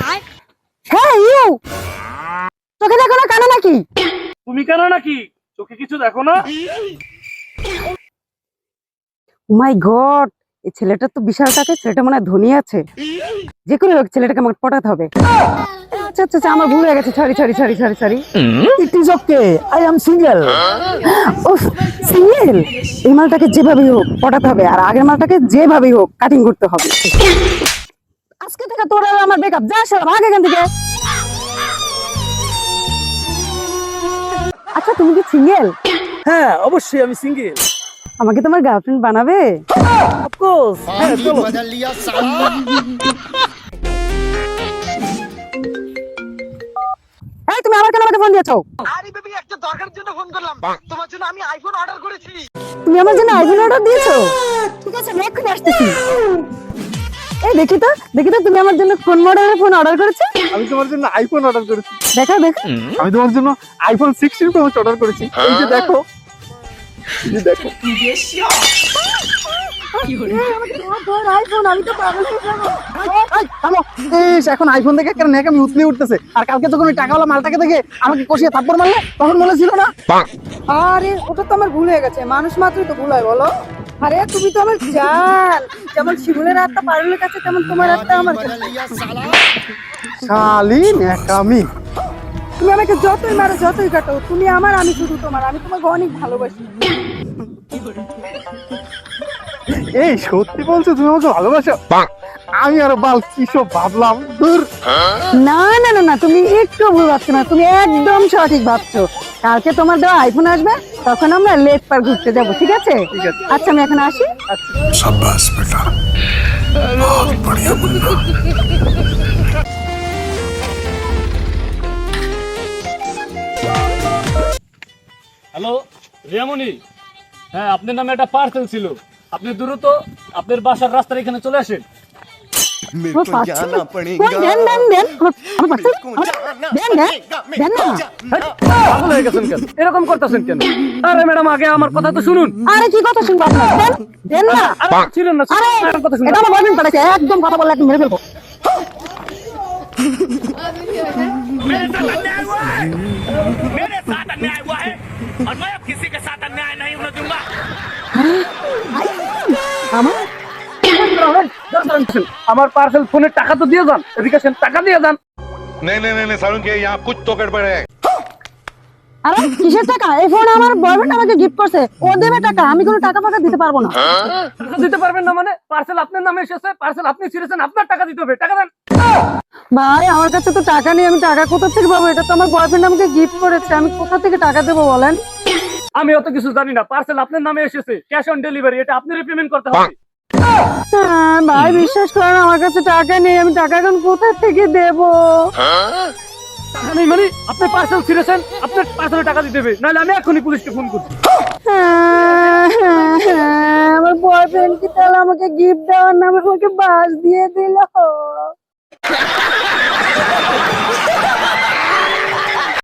হ্যাঁ ইউ! চোখে দেখো না কানে নাকি? তুমি কেন নাকি? চোখে কিছু দেখো না? মাই গড এই ছেলেটা তো বিশাল টাকা ছেলেটা মনে হয় ধনী আছে। যে করে হোক ছেলেটাকে আমাকে পটাতে হবে। আচ্ছা আচ্ছা আচ্ছা, আমার ভুল হয়ে গেছে sorry sorry sorry sorry sorry it is okay I am single উফ সিঙ্গেল এই মালটাকে যেভাবেই হোক পটাতে হবে আর আগের মালটাকে যেভাবেই হোক কাটিং করতে হবে। আজকে থেকে তোর আমার বেকআপ যা সব আগে এখান থেকে। আচ্ছা তুমি কি সিঙ্গেল হ্যাঁ অবশ্যই আমি সিঙ্গেল আমাকে তোমার গার্লফ্রেন্ড বানাবে? অফকোর্স হ্যাঁ চলো। এই তুমি আবার কেন আমাকে ফোন দিয়েছ? আরে বেবি একটা জন্য ফোন করলাম। তোমার জন্য আমি আইফোন অর্ডার করেছি। তুমি আমার জন্য আইফোন অর্ডার দিয়েছ? ঠিক আছে আমি আসতেছি। এই দেখি তো দেখি তো তুমি আমার জন্য কোন মডেলের ফোন অর্ডার করেছ? আমি তোমার জন্য আইফোন অর্ডার করেছি। দেখো দেখো আমি তোমার জন্য আইফোন সিক্সটিন প্রো অর্ডার করেছি। এই যে দেখো এই যে দেখো। আইফোন আমি তো পাগল হয়ে এখন আইফোন দেখে কেন আমি উতলে উঠতেছে? আর কালকে যখন ওই টাকাওয়ালা মালটাকে দেখে আমাকে কষিয়ে থাপ্পড় মারলে তখন মনে ছিল না আরে ওটা তো আমার ভুল হয়ে গেছে। মানুষ মাত্রই তো ভুল হয় বলো। আরে তুমি তো আমার জান। যেমন শিমুলের আত্মা পারুলের কাছে তেমন তোমার আত্মা আমার শালি ন্যাকামি তুমি আমাকে যতই মারো যতই কাটো তুমি আমার আমি শুধু তোমার। আমি তোমাকে অনেক ভালোবাসি। এই সত্যি বলছো তুমি আমাকে ভালোবাসো? আমি আর বাল কিসব ভাবলাম দূর না না না না তুমি একটু ভুল ভাবছ না তুমি একদম সঠিক ভাবছ। কালকে তোমার দেওয়া আইফোন আসবে তখন আমরা লেক পার ঘুরতে যাব ঠিক আছে ঠিক আছে। আচ্ছা আমি এখন আসি शाबाश बेटा बहुत बढ़िया मुन्ना হ্যালো রিয়ামণি হ্যাঁ আপনার নামে একটা পার্সেল ছিল আপনি দ্রুত আপনার বাসার রাস্তার এখানে চলে আসেন मेरे আমার को parcel- जाना কই, पड़ेगा দেন দেন দেন আমার- আমার parcel- को আমার- जाना দেন দেন पड़ेगा দেন না পাগল হয়ে গেছেন কেন এরকম করতেছেন কেন আরে ম্যাডাম আগে আমার কথা তো শুনুন আরে কি কথা শুনবো আপনার দেন দেন না আরে ছিলেন না আরে আমার কথা শুনুন এটা আমার বয়ফ্রেন্ড পাঠাইছে একদম কথা বললে একদম মেরে ফেলবো मेरे साथ अन्याय हुआ है और मैं अब किसी के साथ अन्याय नहीं होने दूंगा আমার আমার পার্সেল ফোনের টাকা তো দিয়ে যান এদিকে আসেন, টাকা দিয়ে যান नहीं नहीं नहीं, नहीं सारुण के यहाँ कुछ तो गड़बड़ है আরে কিসের টাকা? এই ফোন আমার বয়ফ্রেন্ড আমাকে গিফট করছে। ও দেবে টাকা আমি কোনো টাকা ফাকা দিতে পারব না। টাকা দিতে পারবেন না মানে? পার্সেল আপনার নামে এসেছে পার্সেল আপনি ছিঁড়েছেন আপনার টাকা দিতে হবে টাকা দেন। ভাই আমার কাছে তো টাকা নেই আমি টাকা কোথা থেকে পাবো? এটা তো আমার বয়ফ্রেন্ড আমাকে গিফট করেছে আমি কোথা থেকে টাকা দেবো বলেন? আমি অত কিছু জানি না পার্সেল আপনার নামে এসেছে ক্যাশ অন ডেলিভারি এটা আপনারই পেমেন্ট করতে হবে। হ্যাঁ, ভাই বিশ্বাস করেন আমার কাছে টাকা নেই আমি টাকা এখন কোথা থেকে দেবো? টাকা নেই মানে আপনি পার্সেল ছিঁড়েছেন, আপনার পার্সেলে টাকা দিতে হবে। নাহলে আমি এখনই পুলিশকে ফোন করছি। আমার বয়ফ্রেন্ড কি তাহলে আমাকে গিফট দেওয়ার নামে আমাকে বাস দিয়ে দিল?